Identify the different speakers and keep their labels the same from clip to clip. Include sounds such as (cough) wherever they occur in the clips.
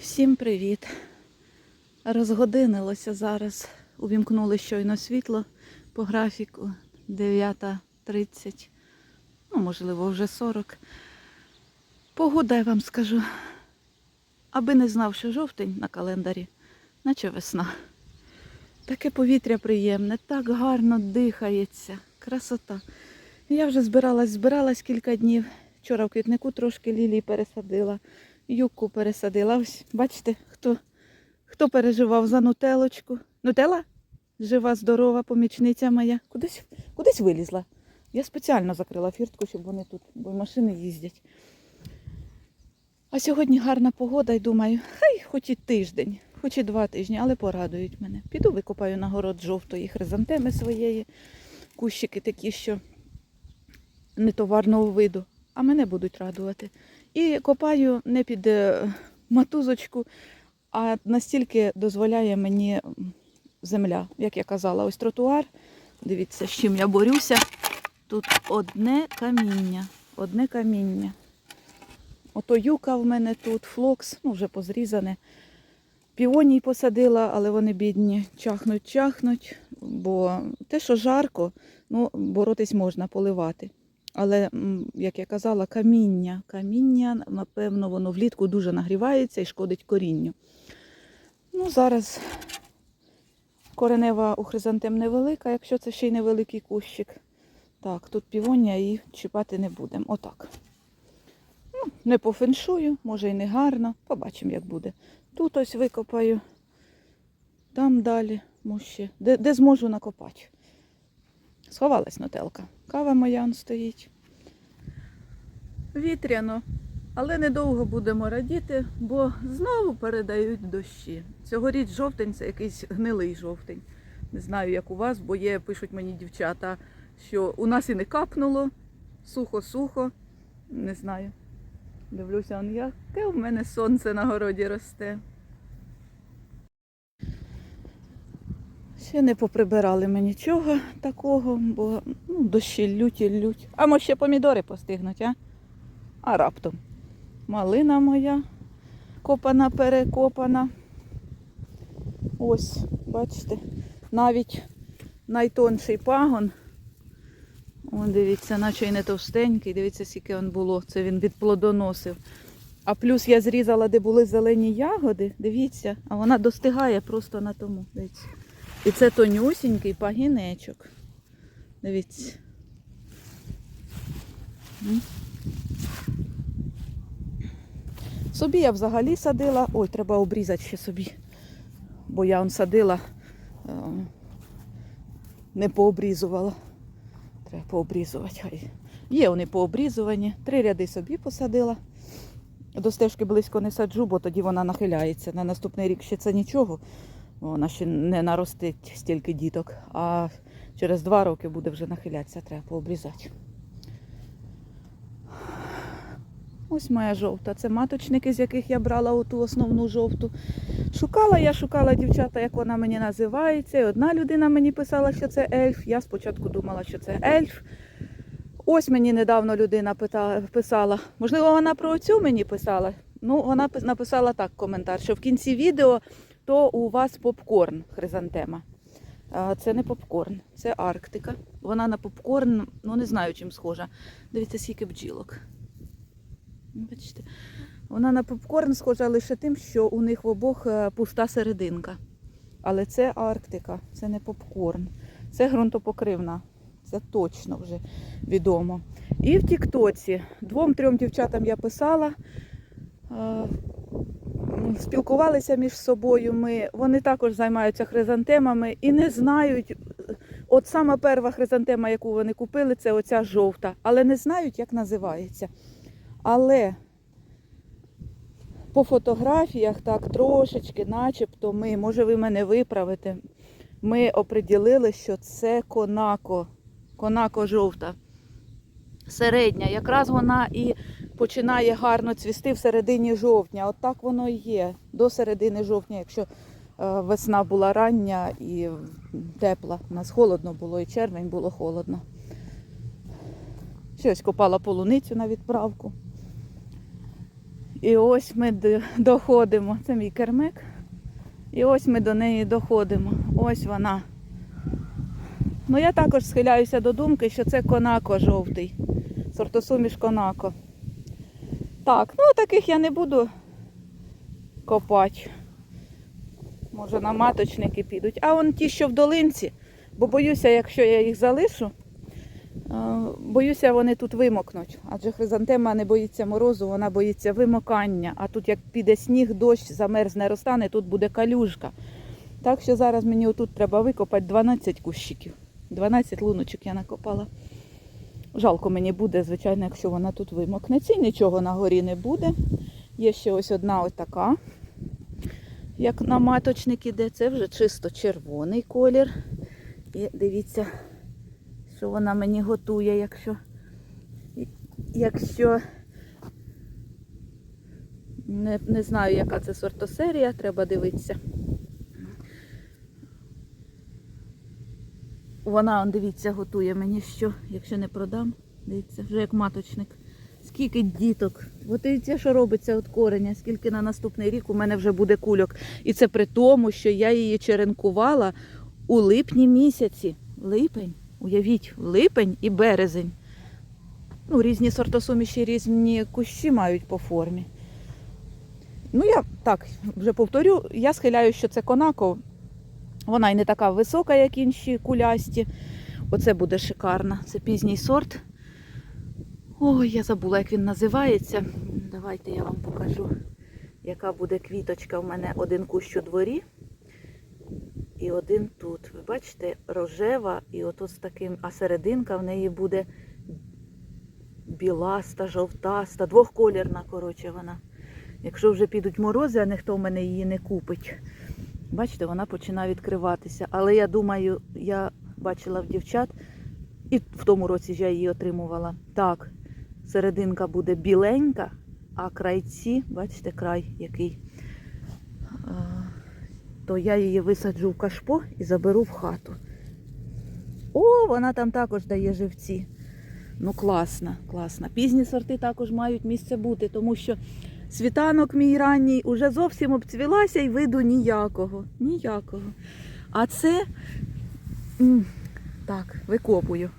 Speaker 1: Всім привіт! Розгодинилося зараз. Увімкнули щойно світло по графіку 9.30, ну, можливо, вже 40. Погода, я вам скажу. Аби не знав, що жовтень на календарі, наче весна. Таке повітря приємне, так гарно дихається, красота. Я вже збиралась, збиралась кілька днів. Вчора в квітнику трошки лілії пересадила, юбку пересадила. Ось, бачите, хто, хто переживав за нутелочку. Нутела? Жива, здорова, помічниця моя. Кудись, кудись вилізла. Я спеціально закрила фіртку, щоб вони тут, бо машини їздять. А сьогодні гарна погода і думаю, хай хоч і тиждень, хоч і два тижні, але порадують мене. Піду викопаю на город жовтої хризантеми своєї, кущики такі, що не товарного виду, а мене будуть радувати. І копаю не під е, матузочку, а настільки дозволяє мені земля. Як я казала, ось тротуар. Дивіться, з чим я борюся. Тут одне каміння. Одне каміння. Ото юка в мене тут, флокс, ну вже позрізане. Піоній посадила, але вони бідні, чахнуть, чахнуть, бо те, що жарко, ну, боротись можна, поливати. Але, як я казала, каміння. Каміння, напевно, воно влітку дуже нагрівається і шкодить корінню. Ну, зараз коренева у хризантем невелика, якщо це ще й невеликий кущик. Так, тут півонія і чіпати не будемо. Отак. Ну, не по феншую, може і не гарно. Побачимо, як буде. Тут ось викопаю, там далі, може. Де, де зможу накопати. Сховалась нотелка. Кава моя стоїть. Вітряно, але недовго будемо радіти, бо знову передають дощі. Цьогоріч жовтень це якийсь гнилий жовтень. Не знаю, як у вас, бо є, пишуть мені дівчата, що у нас і не капнуло, сухо-сухо. Не знаю. Дивлюся, он яке в мене сонце на городі росте. Ще не поприбирали ми нічого такого, бо ну, дощі лють і лють. А може ще помідори постигнуть, а? А раптом. Малина моя копана, перекопана. Ось, бачите, навіть найтонший пагон. Вон, дивіться, наче й не товстенький, дивіться, скільки він було. Це він відплодоносив. А плюс я зрізала, де були зелені ягоди, дивіться, а вона достигає просто на тому. Дивіться. І це тонюсінький пагінечок. Дивіться. Собі я взагалі садила. Ой, треба обрізати ще собі. Бо я он садила, е, не пообрізувала. Треба пообрізувати. Хай. Є вони пообрізувані. Три ряди собі посадила. До стежки близько не саджу, бо тоді вона нахиляється. На наступний рік ще це нічого. Вона ще не наростить стільки діток, а через два роки буде вже нахилятися, треба пообрізати. Ось моя жовта. Це маточники, з яких я брала оту основну жовту. Шукала я, шукала дівчата, як вона мені називається. І одна людина мені писала, що це ельф. Я спочатку думала, що це ельф. Ось мені недавно людина писала. Можливо, вона про цю мені писала. Ну, вона написала так коментар, що в кінці відео то у вас попкорн хризантема. Це не попкорн, це Арктика. Вона на попкорн, ну не знаю, чим схожа. Дивіться, скільки бджілок. Ну, Бачите, вона на попкорн схожа лише тим, що у них в обох е, пуста серединка. Але це Арктика, це не попкорн, це ґрунтопокривна. Це точно вже відомо. І в Тіктоці двом-трьом дівчатам я писала. Спілкувалися між собою. Ми, вони також займаються хризантемами і не знають. От сама перша хризантема, яку вони купили, це оця жовта, але не знають, як називається. Але по фотографіях так трошечки, начебто, ми, може ви мене виправите, ми оприділили, що це конако, конако жовта. Середня, якраз вона і починає гарно цвісти в середині жовтня. От так воно і є. До середини жовтня, якщо е, весна була рання і тепла. У нас холодно було, і червень було холодно. Щось копала полуницю на відправку. І ось ми доходимо. Це мій кермик. І ось ми до неї доходимо. Ось вона. Ну я також схиляюся до думки, що це конако жовтий. Сортосуміш конако. Так, ну таких я не буду копати. Може на маточники підуть. А он ті, що в долинці, бо боюся, якщо я їх залишу, е, боюся, вони тут вимокнуть. Адже хризантема не боїться морозу, вона боїться вимокання. А тут як піде сніг, дощ, замерзне, розтане, тут буде калюжка. Так що зараз мені отут треба викопати 12 кущиків. 12 луночок я накопала. Жалко мені буде, звичайно, якщо вона тут вимокне. Ці нічого на горі не буде. Є ще ось одна ось така, як на маточник іде. Це вже чисто червоний колір. І дивіться, що вона мені готує, якщо, якщо не, не знаю, яка це сортосерія, треба дивитися. Вона, он, дивіться, готує мені що, якщо не продам. Дивіться, вже як маточник. Скільки діток. От дивіться, що робиться від кореня, скільки на наступний рік у мене вже буде кульок. І це при тому, що я її черенкувала у липні місяці. Липень, уявіть, липень і березень. Ну, різні сортосуміші, різні кущі мають по формі. Ну, я так вже повторю, я схиляю, що це конако. Вона і не така висока, як інші кулясті. Оце буде шикарно. Це пізній сорт. Ой, я забула, як він називається. Давайте я вам покажу, яка буде квіточка. У мене один кущ у дворі і один тут. Ви бачите, рожева і ото з таким, а серединка в неї буде біласта, жовтаста, двохколірна, коротше, вона. Якщо вже підуть морози, а ніхто в мене її не купить. Бачите, вона починає відкриватися. Але я думаю, я бачила в дівчат, і в тому році я її отримувала. Так, серединка буде біленька, а крайці, бачите, край який. То я її висаджу в кашпо і заберу в хату. О, вона там також дає живці. Ну, класна, класна. Пізні сорти також мають місце бути, тому що світанок мій ранній уже зовсім обцвілася і виду ніякого. Ніякого. А це так, викопую.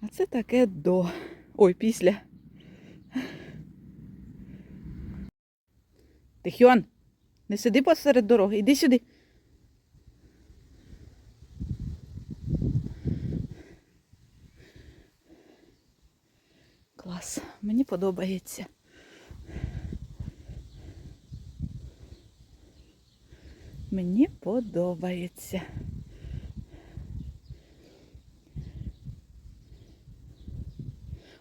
Speaker 1: А це таке до. Ой, після. Тихьон, не сиди посеред дороги, іди сюди. Клас, мені подобається. Мені подобається.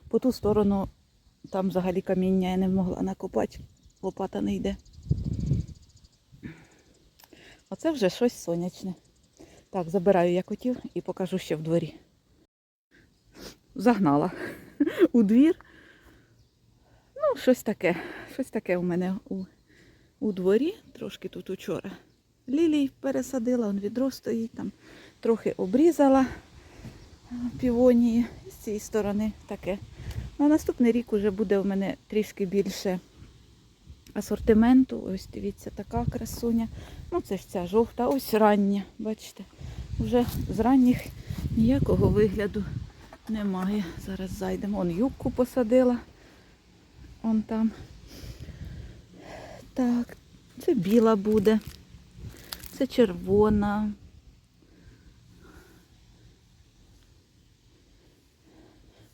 Speaker 1: По ту сторону там взагалі каміння я не могла накопати, лопата не йде. Оце вже щось сонячне. Так, забираю я котів і покажу ще в дворі. Загнала (laughs) у двір. Ну, щось таке. Щось таке у мене у, у дворі. Трошки тут учора. Лілій пересадила, он відро стоїть там. Трохи обрізала півонії. І з цієї сторони таке. На наступний рік вже буде у мене трішки більше асортименту. Ось дивіться, така красуня. Ну, це ж ця жовта, ось рання, бачите. Вже з ранніх ніякого вигляду немає. Зараз зайдемо. Он юбку посадила. Он там. Так, це біла буде. Це червона.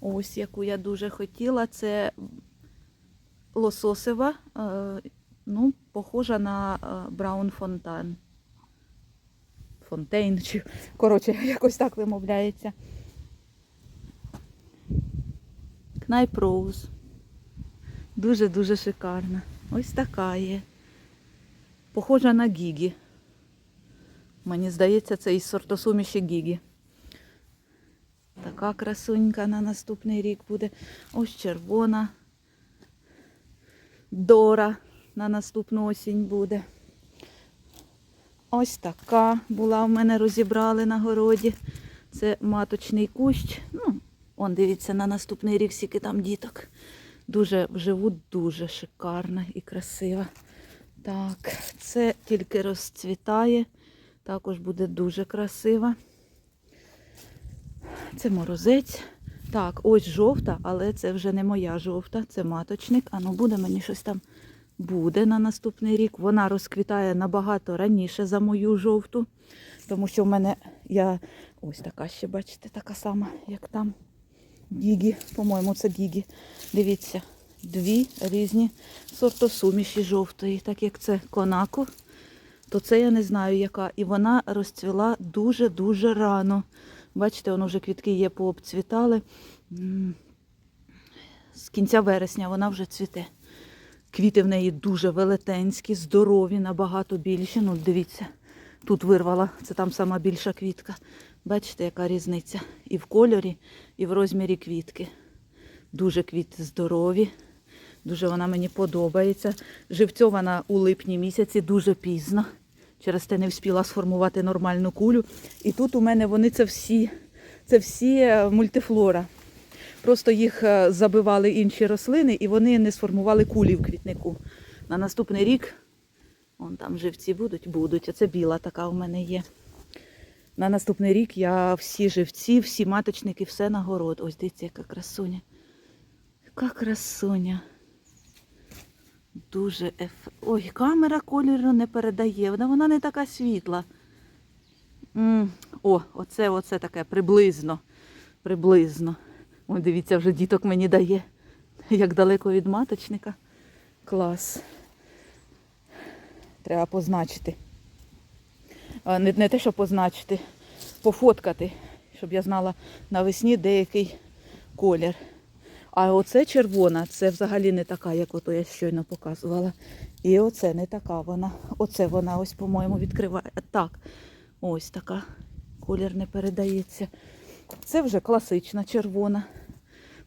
Speaker 1: Ось яку я дуже хотіла. Це лососева, е, ну, похожа на е, Браун Фонтан. Фонтейн, чи, коротше, (laughs) якось так вимовляється. Кнайп Роуз. Дуже-дуже шикарна. Ось така є. Похожа на Гігі. Мені здається, це із сортосуміші Гігі. Така красунька на наступний рік буде. Ось червона. Дора на наступну осінь буде. Ось така була в мене розібрали на городі. Це маточний кущ. Ну, Он, дивіться, на наступний рік скільки там діток. Дуже живуть дуже шикарно і красиво. Так, це тільки розцвітає. Також буде дуже красиво. Це морозець. Так, ось жовта, але це вже не моя жовта, це маточник. А ну буде мені щось там буде на наступний рік. Вона розквітає набагато раніше за мою жовту. Тому що в мене я ось така ще, бачите, така сама, як там. Дігі, по-моєму, це дігі. Дивіться, дві різні сортосуміші жовтої, так як це конако, то це я не знаю яка. І вона розцвіла дуже-дуже рано. Бачите, воно вже квітки є, пообцвітали. З кінця вересня вона вже цвіте. Квіти в неї дуже велетенські, здорові, набагато більші. Ну, дивіться, тут вирвала, це там сама більша квітка. Бачите, яка різниця і в кольорі, і в розмірі квітки. Дуже квіти здорові. Дуже вона мені подобається. Живцьована у липні місяці дуже пізно. Через те не встигла сформувати нормальну кулю. І тут у мене вони це всі, це всі е, мультифлора. Просто їх е, забивали інші рослини і вони не сформували кулі в квітнику. На наступний рік, вон там живці будуть, будуть. Оце біла така у мене є. На наступний рік я всі живці, всі маточники, все на город. Ось дивіться, яка красуня. Яка красуня. Дуже еф... Ой, камера кольору не передає. Вона, вона не така світла. м О, оце, оце таке приблизно. Приблизно. Ой, дивіться, вже діток мені дає. Як далеко від маточника. Клас. Треба позначити. Не, не те, що позначити, пофоткати, щоб я знала навесні деякий колір. А оце червона, це взагалі не така, як ото я щойно показувала. І оце не така вона. Оце вона ось, по-моєму, відкриває. Так, ось така. Колір не передається. Це вже класична червона.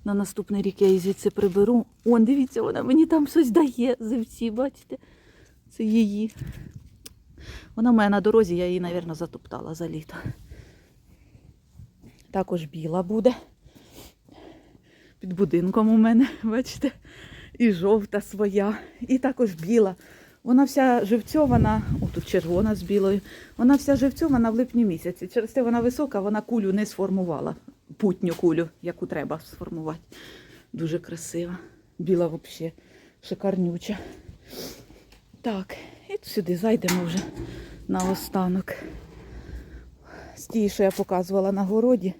Speaker 1: На наступний рік я її звідси приберу. Он, дивіться, вона мені там щось дає зивці, бачите? Це її. Вона в мене на дорозі, я її, мабуть, затоптала за літо. Також біла буде. Під будинком у мене, бачите, і жовта своя, і також біла. Вона вся живцьована, о, тут червона з білою, вона вся живцьована в липні місяці. Через те вона висока, вона кулю не сформувала. Путню кулю, яку треба сформувати. Дуже красива. Біла взагалі, шикарнюча. Так, і сюди зайдемо вже на останок. З тієї, що я показувала на городі.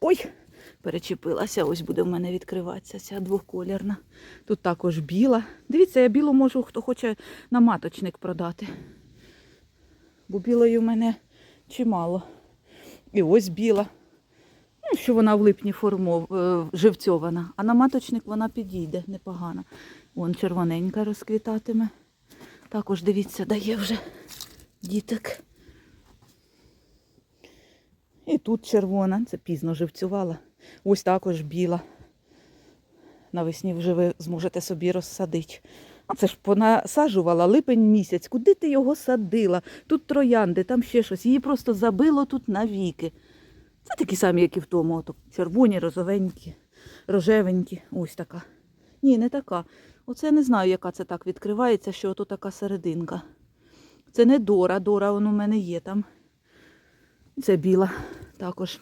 Speaker 1: Ой! Перечепилася, ось буде в мене відкриватися ця двоколірна. Тут також біла. Дивіться, я білу можу, хто хоче на маточник продати. Бо білої в мене чимало. І ось біла. Ну, що вона в липні формов, е, живцьована, а на маточник вона підійде непогано. Вон червоненька розквітатиме. Також дивіться, дає вже діток. І тут червона, це пізно живцювала. Ось також біла. Навесні вже ви зможете собі розсадити. А це ж понасаджувала липень місяць. Куди ти його садила? Тут троянди, там ще щось. Її просто забило тут навіки. Це такі самі, як і в тому. Ото червоні, розовенькі, рожевенькі. Ось така. Ні, не така. Оце я не знаю, яка це так відкривається, що ото така серединка. Це не Дора, Дора воно у мене є там. Це біла також.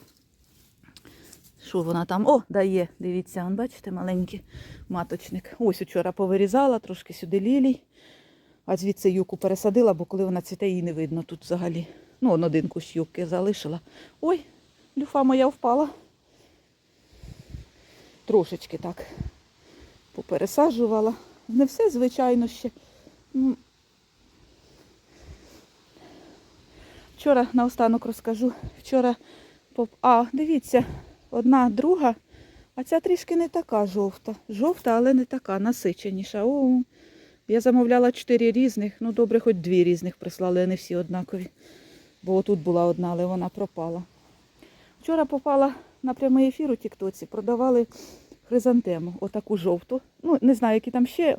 Speaker 1: Що вона там? О, дає, дивіться, он, бачите, маленький маточник. Ось учора повирізала, трошки сюди лілій, а звідси юку пересадила, бо коли вона цвіте, її не видно тут взагалі. Ну, он один кущ юбки залишила. Ой, люфа моя впала. Трошечки так попересаджувала. Не все, звичайно, ще. Ну, Вчора наостанок розкажу. Вчора поп... А, дивіться, одна друга, а ця трішки не така жовта. Жовта, але не така, насиченіша. О, я замовляла чотири різних, ну добре, хоч дві різних прислали, а не всі однакові. Бо отут була одна, але вона пропала. Вчора попала на прямий ефір у Тіктоці, продавали хризантему, отаку жовту. Ну, не знаю, які там ще.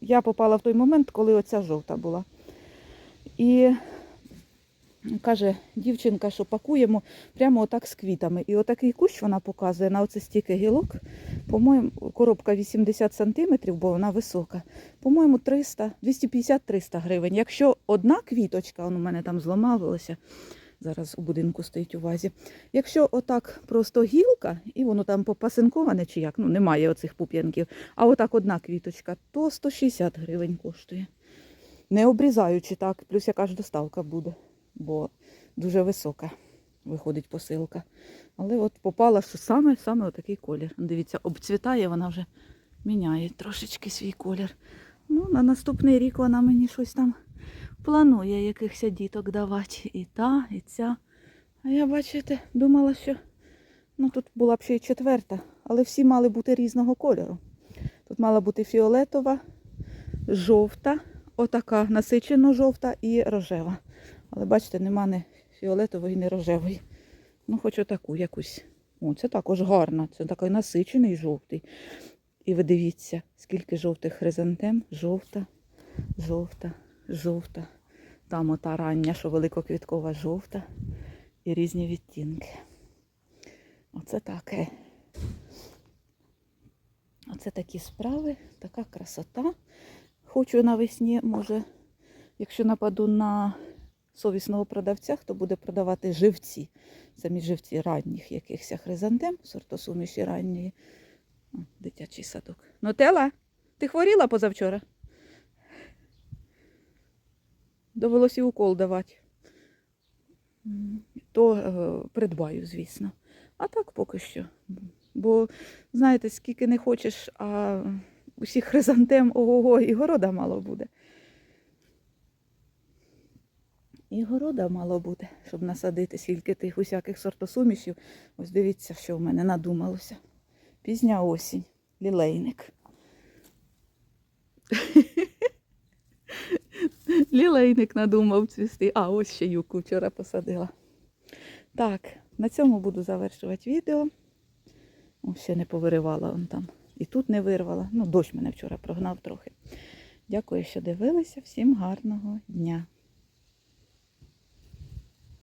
Speaker 1: Я попала в той момент, коли оця жовта була. І каже дівчинка, що пакуємо прямо отак з квітами. І отакий кущ вона показує на оце стільки гілок. По-моєму, коробка 80 сантиметрів, бо вона висока. По-моєму, 300, 250-300 гривень. Якщо одна квіточка, он у мене там зламалося, зараз у будинку стоїть у вазі. Якщо отак просто гілка, і воно там попасинковане чи як, ну немає оцих пуп'янків, а отак одна квіточка, то 160 гривень коштує. Не обрізаючи так, плюс яка ж доставка буде, бо дуже висока виходить посилка. Але от попала, що саме, саме отакий колір. Дивіться, обцвітає, вона вже міняє трошечки свій колір. Ну, на наступний рік вона мені щось там планує якихось діток давати. І та, і ця. А я, бачите, думала, що ну, тут була б ще й четверта, але всі мали бути різного кольору. Тут мала бути фіолетова, жовта, отака насичено жовта і рожева. Але бачите, нема ні фіолетової, ні рожевої. Ну, хоч отаку якусь. О, це також гарно. Це такий насичений жовтий. І ви дивіться, скільки жовтих хризантем. Жовта, жовта, жовта. Там ота рання, що великоквіткова жовта. І різні відтінки. Оце таке. Оце такі справи, така красота. Хочу навесні, може, якщо нападу на совісного продавця, хто буде продавати живці. Самі живці ранніх якихось хризантем, сортосуміші ранньої. Дитячий садок. Нотела, ти хворіла позавчора? Довелося і укол давати. То е, придбаю, звісно. А так поки що. Бо, знаєте, скільки не хочеш, а усіх хризантем ого-го, і города мало буде. І города мало буде, щоб насадити скільки тих усяких сортосумішів. Ось дивіться, що в мене надумалося. Пізня осінь, лілейник. (laughs) Лілейник надумав цвісти. А, ось ще юку вчора посадила. Так, на цьому буду завершувати відео. О, ще не повиривала он там. І тут не вирвала. Ну, дощ мене вчора прогнав трохи. Дякую, що дивилися. Всім гарного дня.